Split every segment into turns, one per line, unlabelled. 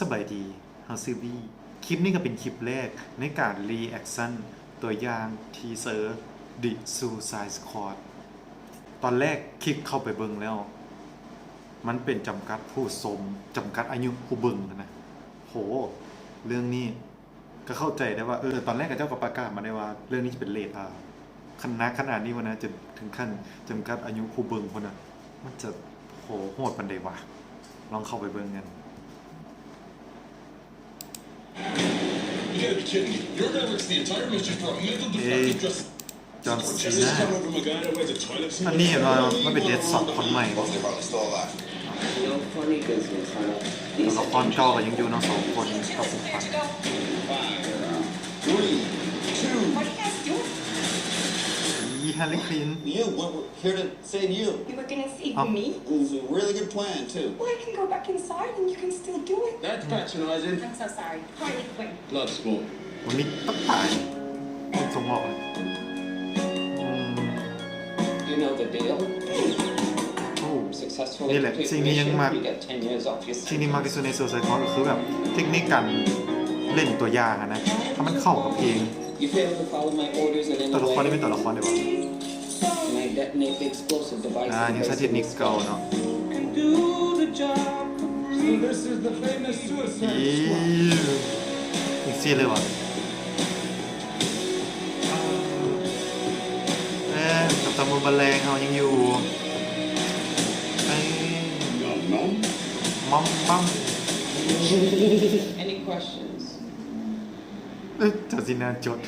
สบายดีเฮาซื้อบี้คลิปนี้ก็เป็นคลิปแรกในการรีแอคชั่นตัวอย่างทีเซอร์ The Suicide Squad ตอนแรกคลิกเข้าไปเบิ่งแล้ว มันเป็นจำกัดผู้ชมจำกัดอายุผู้เบิ่งนะโห เรื่องนี้ก็เข้าใจได้ว่าเออตอนแรกกับเจ้าก็ประกาศมาได้ว่า เรื่องนี้จะเป็นเลทอาขนาดขนาดนี้วะนะจะถึงขั้นจำกัดอายุผู้เบิ่งคนน่ะมันจะโหโหดปันใดวะลองเข้าไปเบิ่งกัน
You gotta be kidding me. You're gonna risk the entire mission for a mental
Hey,
defective dress.
John
Just
Cena
come over my guy that wears a toilet seat.
อันนี้เห็นว่ามันเป็นเดทสองคนใหม่
They're probably still alive.
You know, funny because in front of
ตัว
these
ละครเก่าก็ยังอยู่เนาะสองคนกับผู้พัน
Three, two,
What are you guys doing?
อีแฮร์รี่ควิน
you. We're we're here to save you.
You were gonna save
Um,
me?
It was a really good plan too.
Well, I can go back inside and you can still do it.
That's patronizing.
I'm so sorry. Harley Quinn.
Blood sport.
วันนี้ต้องตายคุณทรงบอกเลยอืม
You know the deal.
โอ้
Successfully
นี่แหละ
complete
สิ่ง
the
นี้ยัง
mission,
มาก
you get 10 years off your
ที่นี่มาก
sentence.
ที่สุดในโซเซคอนก็คือแบบเทคนิคการเล่นตัวอย่างอะนะถ้ามันเข้ากับเพลง
You fail to follow my orders in
ตัว
any
ละครนี่เป็น
way,
ตัวละครเดียวกัน
and I detonate the explosive device
อ่า
in
ยัง
the
ใช้เทค
base
นิ
of
ค
the
เก่า
skull.
เนาะ
Do the job. So this is the famous
อี
suicide squad.
อีกซีเลยวะเอ๊ะกับตะมุนบันเลงเขายังอยู่เอ้ย
No, no.
มัมมัม
Any questions?
เอ้ยจัดสินาจด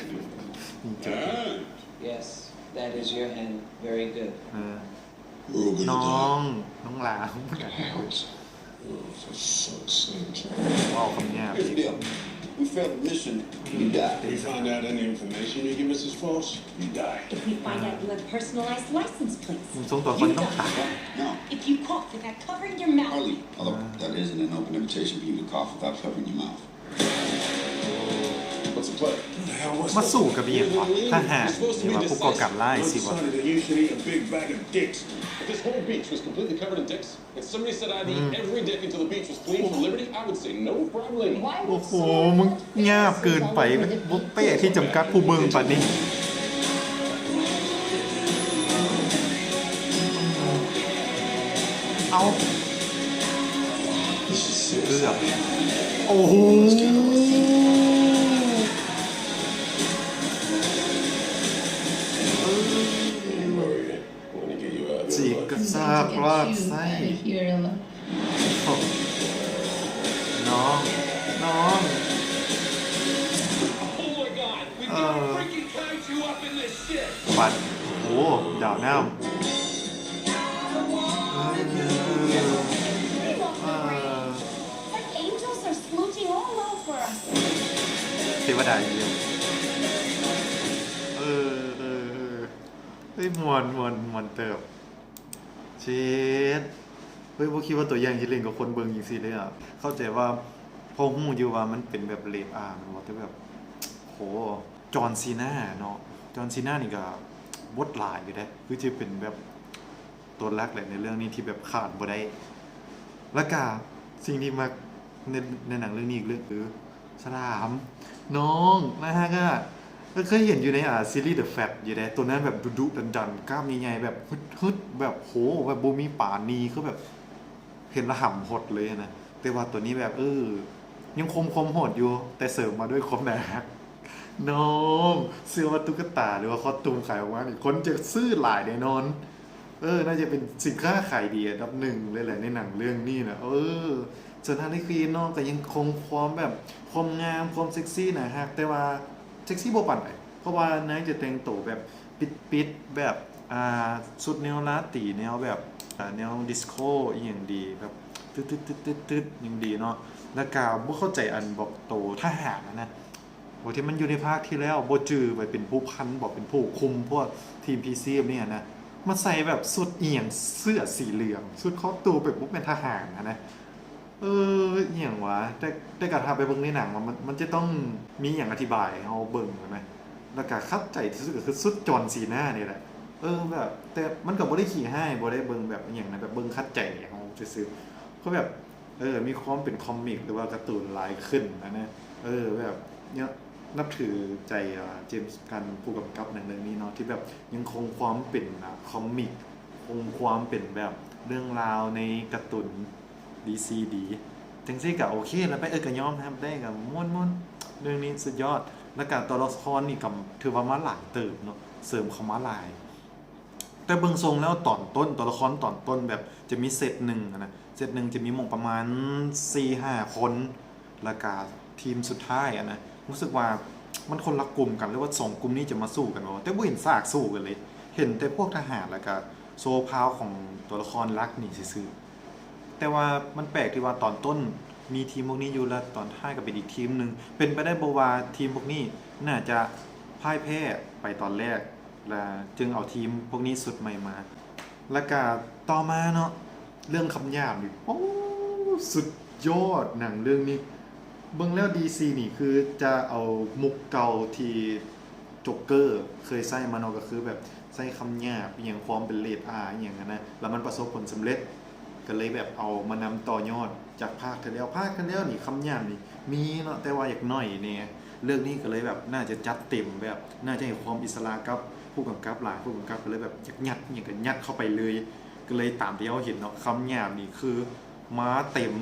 นี่จด
Ah.
Yes, that is your hand. Very good.
เออ
We're all gonna
น้อง
die.
น้องหลา
Cowards.
Oh, for fuck's sake.
ว้าวคำหยาบ
Here's the deal. We failed the mission. You die.
If we find out any information you give us is false, you die.
If we find out you have personalized license plates,
มึงทรงตัวคน
you
ต้องตาย
die.
No.
If you cough without covering your mouth,
Hardly. Although that isn't an open invitation for you to cough without covering your mouth.
มาสู้กับเบียงวะทหารที่ว่าผู้ก่อการร้ายสิวะ
decided that you should eat a big bag of dicks. If this whole beach was completely covered in dicks, if somebody said I'd eat every dick until the beach was clean for liberty, I would say no problem.
why
โอ้
would
โห
someone
มึง
want
หยาบเกินไปบุฟเป้ที่จำกัดผู้เบิงป่านนี้เอา
This is
เกือ
suicide.
บโอ้โห จิ
บ
กรซาบลอดไส้น้อง น้องปัดโอ้ดาว
แน้
เทวดาเยี่ยมเออเออเออได้มวนมวนมวนเติบ เช็ดเฮ้ยพวกคิดว่าตัวอย่างที่เล่นกับคนเบิงอย่างสิเลยอะเข้าใจว่าพอหูอยู่ว่ามันเป็นแบบเลดอาร์มันว่าแต่แบบโหจอห์นซีน่าเนาะจอห์นซีน่านี่ก็บทหลายอยู่เด้คือจะเป็นแบบตัวรักแหละในเรื่องนี้ที่แบบขาดบ่ได้แล้วก็สิ่งที่มาในในหนังเรื่องนี้อีกเรื่องคือฉลาม น้องนะฮะก็ เคยเห็นอยู่ในอ่าซีรีส์ The Fat อยู่แล้วตัวนั้นแบบดุดุดันดันๆกล้ามใหญ่ๆแบบฮึดฮึดๆแบบโหแบบบูมีป่านีคือแบบ เห็นและห่ำหดเลยนะแต่ว่าตัวนี้แบบเออยังคมคมโหดอยู่ แต่เสริมมาด้วยความน่ารักน้องเสื้อว่าตุ๊กตาหรือว่าคอสตูมขายออกมานี่คนจะซื้อหลายแน่นอน เออ น่าจะเป็นสินค้าขายดีอันดับหนึ่งเลยแหละในหนังเรื่องนี้นะเออส่วนฮาร์ลีควีนน้องก็ยังคงความแบบความงามความเซ็กซี่นะฮะแต่ว่า เซ็กซี่บ่ปั่นไหนเพราะว่านางจะแต่งตัวแบบปิดๆแบบอ่าสุดแนวลาตีแนวแบบอ่าแนวดิสโก้อย่างดีแบบตึ๊ดตึ๊ดตึ๊ดตึ๊ดตึ๊ดยังดีเนาะแล้วก็บ่เข้าใจอันบอกโตทหารนะโอ้ที่มันอยู่ในภาคที่แล้วโบจือไปเป็นผู้พันบอกเป็นผู้คุมพวกทีมพีซีเนี่ยนะมาใส่แบบสุดเอียงเสื้อสีเหลือง สุดคอตูแบบปุ๊บเป็นทหารนะนะ เอออหย่างวะแต่แต่การทำไปเบิ่งในหนังมันมันมันจะต้องมีอย่างอธิบายให้เอาเบิ่งนะแล้วก็เข้าใจที่สุดก็คือสุดจอนสีหน้าเนี่ยแหละ เออแบบ แต่มันก็บ่ได้ขี่ให้บ่ได้เบิ่งแบบอหย่างนะแบบเบิ่งคัดใจเขาซื่อๆก็แบบเออมีความเป็นคอมิกหรือว่าการ์ตูนหลายขึ้นนะเนี่ยเออแบบเนี่ยนับถือใจอ่าเจมส์กันผู้กำกับหนังเรื่องนี้เนาะที่แบบยังคงความเป็นคอมิกคงความเป็นแบบเรื่องราวในการ์ตูน DC ดีจังซี่ก็โอเค แล้วไปเออก็ยอมนะครับได้กับม่วนม่วนเรื่องนี้สุดยอด แล้วก็ตัวละครนี่ก็ถือว่ามาหลายเติบเนาะเสริมเข้ามาหลาย แต่เบิ่งทรงแล้วตอนต้นตัวละครตอนต้นแบบจะมีเซตหนึ่งนะเซตหนึ่งจะมีมงประมาณ4-5คนแล้วก็ทีมสุดท้ายอะนะรู้สึกว่ามันคนละกลุ่มกันหรือว่าสองกลุ่มนี้จะมาสู้กันวะแต่บ่เห็นซากสู้กันเลย เห็นแต่พวกทหารแล้วก็โซพาวของตัวละครลักนี่ซื่อ แต่ว่ามันแปลกที่ว่าตอนต้นมีทีมพวกนี้อยู่แล้วตอนท้ายก็เป็นอีกทีมหนึ่งเป็นไปได้บว่าทีมพวกนี้น่าจะพ่ายแพ้ไปตอนแรกและจึงเอาทีมพวกนี้สุดใหม่มา แล้วก็ต่อมาเนาะเรื่องคำหยาบนี่โอ้สุดยอดหนังเรื่องนี้เบิ่งแล้ว DC นี่คือจะเอามุกเก่าที่จ็กเกอร์เคยใส่มาเนาะก็คือแบบใส่คำหยาบอย่างความเป็นเลดอาอย่างนั้นนะแล้วมันประสบผลสำเร็จ ก็เลยแบบเอามานำต่อยอดจากภาคที่แล้วภาคที่แล้วนี่คำหยาบนี่มีเนาะแต่ว่าอยากหน่อยเนี่ยเรื่องนี้ก็เลยแบบน่าจะจัดเต็มแบบน่าจะให้ความอิสระกับผู้กำกับหลายผู้กำกับก็เลยแบบอยากยัดอย่างกันยัดเข้าไปเลย ก็เลยตามที่เราเห็นเนาะคำหยาบนี่คือมาเต็ม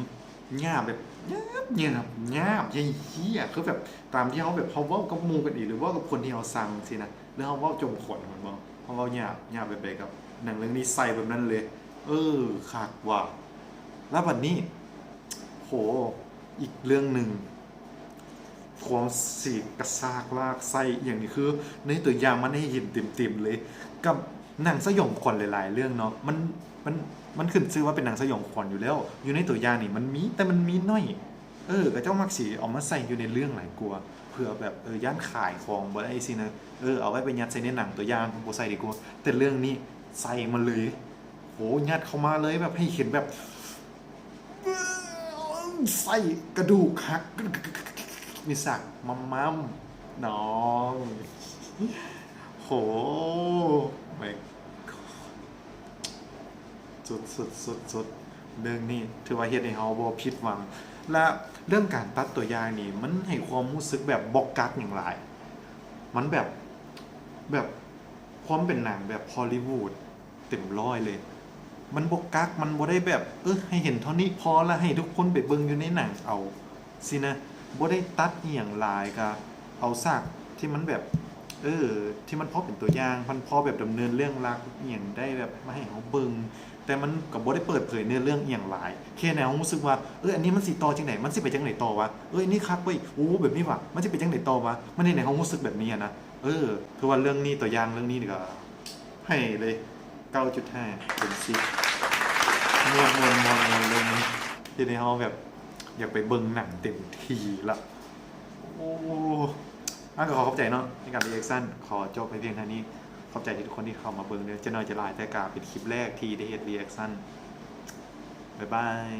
หยาบแบบหยาบหยาบหยาบเฮี้ยคือแบบตามที่เขาแบบเขาว้ากับมูกันอีกหรือว่ากับคนที่เขาสั่งสินะหรือเขาว้าจมขนเหมือนบ่เขาว้าหยาบหยาบแบบใดกับหนังเรื่องนี้ใส่แบบนั้นเลย เออขาดว่า แล้ววันนี้ โห อีกเรื่องหนึ่งความสีกระซากลากไส้อย่างนี้คือ ในตัวอย่างมันให้เห็นเต็มๆเลย กับหนังสยองขวัญหลาย ๆ เรื่องเนาะมันมันมันขึ้นชื่อว่าเป็นหนังสยองขวัญอยู่แล้ว อยู่ในตัวอย่างนี่มันมีแต่มันมีน้อย เออก็เจ้ามักสีเอามาใส่อยู่ในเรื่องหลายกลัวเผื่อแบบเออย่านขายของบ่ได้สินะเออเอาไว้ไปยัดใส่ในหนังตัวอย่างบ่ใส่ดีกว่าแต่เรื่องนี้ใส่มาเลย โหยัดเข้ามาเลยแบบให้เห็นแบบไส้กระดูกหัก มีสักมัมมัมน้อง โหไม่สุดสุดสุดสุดเรื่องนี้ถือว่าเฮ็ดให้เฮาบ่ผิดหวัง และเรื่องการตัดตัวอย่างนี่ มันให้ความรู้สึกแบบบอกกักอย่างไรมันแบบแบบความเป็นหนังแบบฮอลลีวูดเต็มร้อยเลย มันบกกักมันบ่ได้แบบเออให้เห็นเท่านี้พอแล้วให้ทุกคนไปเบิ่งอยู่ในหนังเอาสินะบ่ได้ตัดเอหย่างลายก็เอาซากที่มันแบบ เออ ที่มันพอเป็นตัวอย่างมันพอแบบดำเนินเรื่องรักเอหย่างได้แบบมาให้เฮาเบิ่งแต่มันก็บ่ได้เปิดเผยเนื้อเรื่องเอหย่างหลายแค่แนวรู้สึกว่าเอออันนี้มันสิต่อจังไดมันสิไปจังไดต่อวะเอออันนี้คักเว้ยโอ้แบบนี้ว่ะมันสิไปจังไดต่อวะมันในไหนเฮารู้สึกแบบนี้นะเออคือว่าเรื่องนี้ตัวอย่างเรื่องนี้นี่ก็ให้เลย9.5เต็ม10 มวนมวนมวนมวนเลยที่นี้ที่ในห้องแบบอยากไปเบิ่งหนังเต็มทีละโอ้อะก็ขอขอบใจเนาะในการรีแอคชั่นขอจบไปเพียงเท่านี้ ขอบใจที่ทุกคนที่เข้ามาเบิ่งเนื้อจะน้อยจะลายแต่กาเป็นคลิปแรกที่ได้เฮ็ดรีแอคชั่นบ๊ายบาย